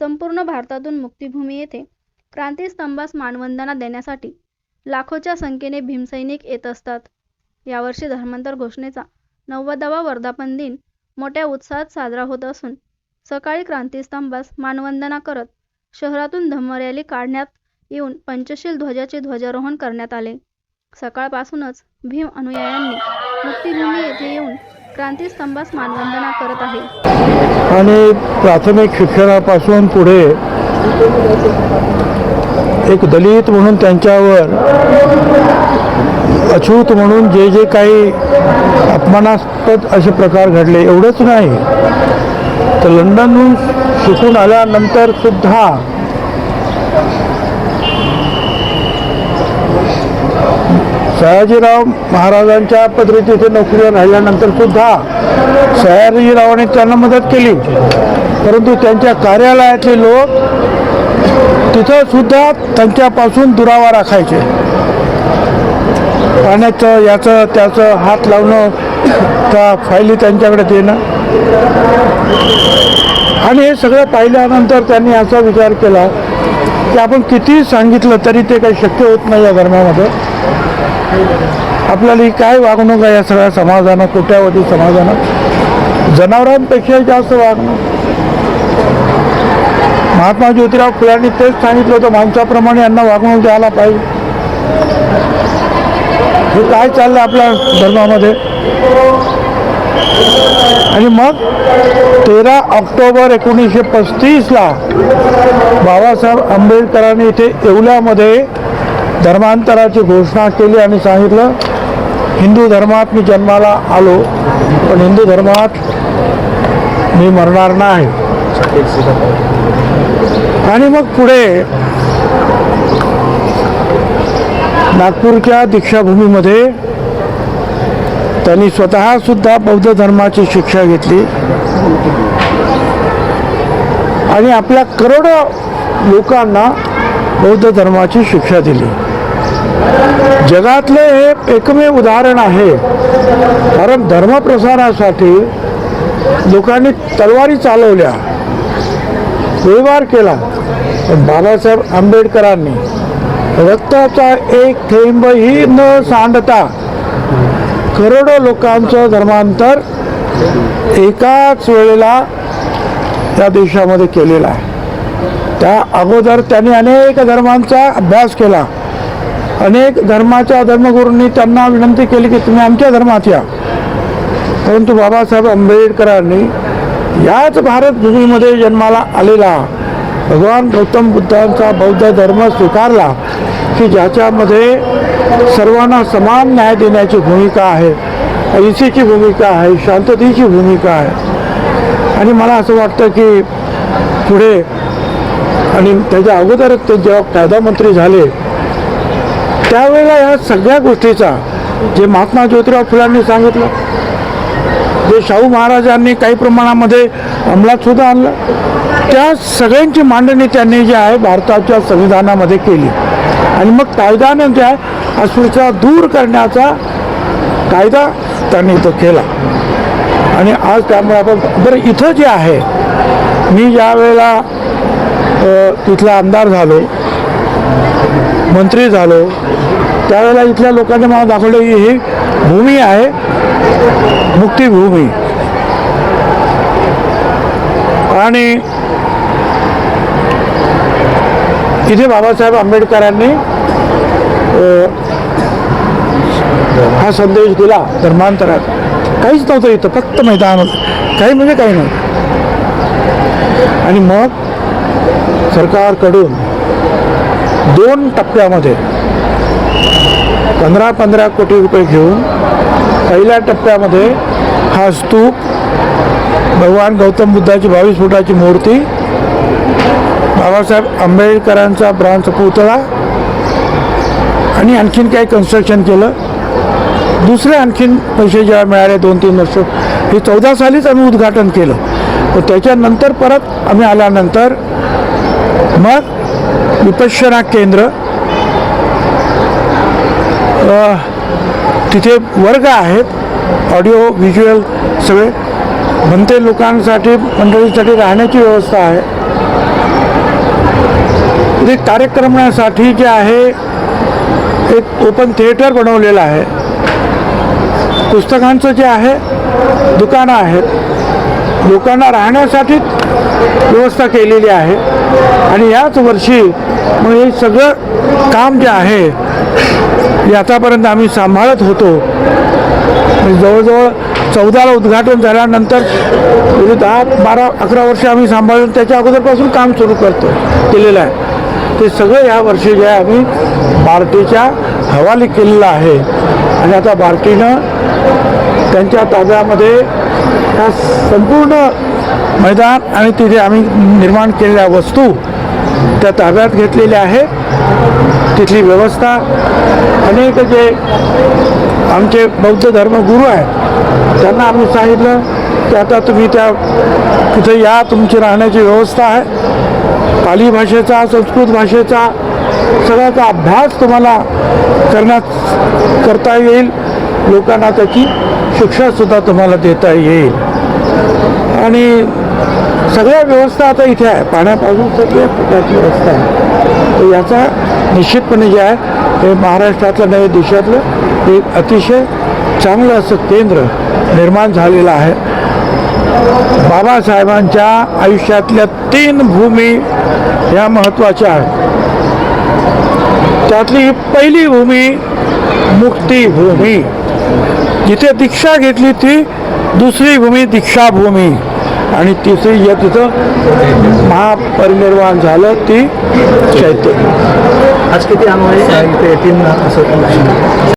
संपूर्ण भारतातून मुक्तिभूमी येथे क्रांतीस्तंभास मानवंदना देण्यासाठी लाखोच्या संख्येने भीमसैनिक येत असतात. यावर्षी धर्मांतर घोषणेचा नव्वदावा वर्धापन दिन मोठ्या उत्साहात साजरा होत असून सकाळी क्रांतीस्तंभास मानवंदना करत शहरातून धम्मरॅली काढण्यात येऊन पंचशील ध्वजाचे ध्वजारोहण करण्यात आले. सकाळपासूनच भीम अनुयायांनी मुक्तिभूमी येथे येऊन क्रांतीस्तंभास मानवंदना करत आहे. आणि प्राथमिक शिक्षणापासून पुढे एक दलित म्हणून त्यांच्यावर अछूत म्हणून जे जे काही अपमानास्पद असे प्रकार घडले एवढंच नाही. तर लंडनहून शिकून आल्यानंतर सुद्धा सयाजीराव महाराजांच्या पद्धतीचे नोकरी नोकरीवर राहिल्यानंतर सुद्धा सयाजीरावांनी त्यांना मदत केली. परंतु त्यांच्या कार्यालयातले लोक तिथं सुद्धा त्यांच्यापासून दुरावा राखायचे. पाण्याचं याचं त्याचं हात लावणं त्या फायली त्यांच्याकडे देणं. आणि हे सगळं पाहिल्यानंतर त्यांनी असा विचार केला की आपण किती सांगितलं तरी ते काही शक्य होत नाही या धर्मामध्ये. आपल्याला ही काय वागणूक आहे या सगळ्या समाजानं कोट्यावधी समाजानं? जनावरांपेक्षा जास्त वागणूक. महात्मा ज्योतिराव फुलांनी तेच सांगितलं होतं माणसाप्रमाणे यांना वागणूक द्यायला पाहिजे. हे काय चाललं आपल्या धर्मामध्ये? आणि मग तेरा ऑक्टोबर एकोणीसशे पस्तीसला बाबासाहेब आंबेडकरांनी इथे येवल्यामध्ये धर्मांतराची घोषणा केली आणि सांगितलं हिंदू धर्मात मी जन्माला आलो पण हिंदू धर्मात मी मरणार नाही. आणि मग पुढे नागपूरच्या दीक्षाभूमीमध्ये त्यांनी स्वतः सुद्धा बौद्ध धर्माची शिक्षा घेतली. आणि आपल्या करोडो लोकांना बौद्ध धर्माची शिक्षा दिली. जगातले हे एकमेव उदाहरण आहे. कारण धर्मप्रसारासाठी लोकांनी तलवारी चालवल्या. व्यवहार केला. पण बाबासाहेब आंबेडकरांनी रक्ताचा एक थेंबही न सांडता करोडो लोकांचं धर्मांतर एकाच वेळेला त्या देशामध्ये केलेला आहे. त्या अगोदर त्यांनी अनेक धर्मांचा अभ्यास केला. अनेक धर्माच्या धर्मगुरूंनी त्यांना विनंती केली की तुम्ही आमच्या धर्मात या. परंतु बाबासाहेब आंबेडकरांनी याच भारतभूमीमध्ये जन्माला आलेला भगवान गौतम बुद्धांचा बौद्ध धर्म स्वीकारला की ज्याच्यामध्ये सर्वांना समान न्याय देण्याची भूमिका आहे अहिंसेची भूमिका आहे शांततेची भूमिका आहे. आणि मला असं वाटतं की पुढे आणि त्याच्या अगोदर ते जेव्हा कायदा मंत्री झाले त्यावेळेला या सगळ्या गोष्टीचा जे महात्मा ज्योतिराव फुलांनी सांगितलं जे शाहू महाराजांनी काही प्रमाणामध्ये अंमलात सुद्धा आणलं त्या सगळ्यांची मांडणी त्यांनी जी आहे भारताच्या संविधानामध्ये केली. आणि मग कायद्यानं जे आहे अस्पृश्यता दूर करण्याचा कायदा त्यांनी तो केला. आणि आज त्यामुळे आपण बरं इथं जे आहे मी ज्या वेळेला तिथला आमदार झालो मंत्री झालो. त्यावेळेला इथल्या लोकांनी मला दाखवलं की ही भूमी आहे मुक्तीभूमी. आणि इथे बाबासाहेब आंबेडकरांनी हा संदेश दिला. धर्मांतरात. काहीच नव्हतं इथं फक्त मैदान होतं काही म्हणजे काही नाही. आणि मग सरकारकडून दोन टप्प्यामध्ये पंधरा पंधरा कोटी रुपये घेऊन पहिल्या टप्प्यामध्ये हा स्तूप भगवान गौतम बुद्धाची बावीस फुटाची मूर्ती बाबासाहेब आंबेडकरांचा ब्रांच पुतळा आणि आणखीन काही कन्स्ट्रक्शन केलं. दुसरे आणखीन पैसे जेव्हा मिळाले दोन तीन वर्ष. हे चौदा सालीच आम्ही उद्घाटन केलं. त्याच्यानंतर परत आम्ही आल्यानंतर मग विपश्यना केंद्र. तिथे वर्ग आहेत ऑडिओ व्हिज्युअल सगळे. म्हणते लोकांसाठी मंडळीसाठी राहण्याची व्यवस्था आहे. ते कार्यक्रमासाठी जे आहे एक ओपन थिएटर बनवलेलं आहे. पुस्तकांचं जे आहे दुकानं आहेत. लोकांना राहण्यासाठी व्यवस्था केलेली आहे. आणि याच वर्षी मग हे सगळं काम जे आहे हे आतापर्यंत आम्ही सांभाळत होतो. म्हणजे जवळजवळ चौदाला उद्घाटन झाल्यानंतर म्हणजे दहा बारा अकरा वर्ष आम्ही सांभाळून त्याच्या अगोदरपासून काम सुरू करतो केलेलं आहे. ते सगळं या वर्षी जे आहे आम्ही बार्टीच्या हवाली केलेलं आहे. आणि आता बार्टीनं त्यांच्या ताब्यामध्ये या संपूर्ण मैदान आणि तिथे आम्ही निर्माण केलेल्या वस्तू त्या ताब्यात घेतलेल्या आहेत. तिथली व्यवस्था अनेक जे आमचे बौद्ध धर्मगुरू आहेत त्यांना आम्ही सांगितलं की आता तुम्ही त्या तिथे या तुमची राहण्याची व्यवस्था आहे. पाली भाषेचा संस्कृत भाषेचा सगळ्याचा अभ्यास तुम्हाला करण्यात करता येईल. लोकांना त्याची शिक्षासुद्धा तुम्हाला देता येईल. आणि सगळ्या व्यवस्था आता इथे आहे. पाण्यापासून सगळ्या प्रकारची व्यवस्था आहे. तर याचा निश्चितपणे जे आहे हे महाराष्ट्रातलं नव्हे देशातलं एक अतिशय चांगलं असं केंद्र निर्माण झालेलं आहे. बाबासाहेबांच्या आयुष्यातल्या तीन भूमी ह्या महत्त्वाच्या आहेत. त्यातली ही पहिली भूमी मुक्तीभूमी जिथे दीक्षा घेतली ती दुसरी भूमी दीक्षाभूमी. आणि तिसरी या तिथं महापरिनिर्वाण झालं ती चैत्य. आज किती अनुयायी इथे येतील असं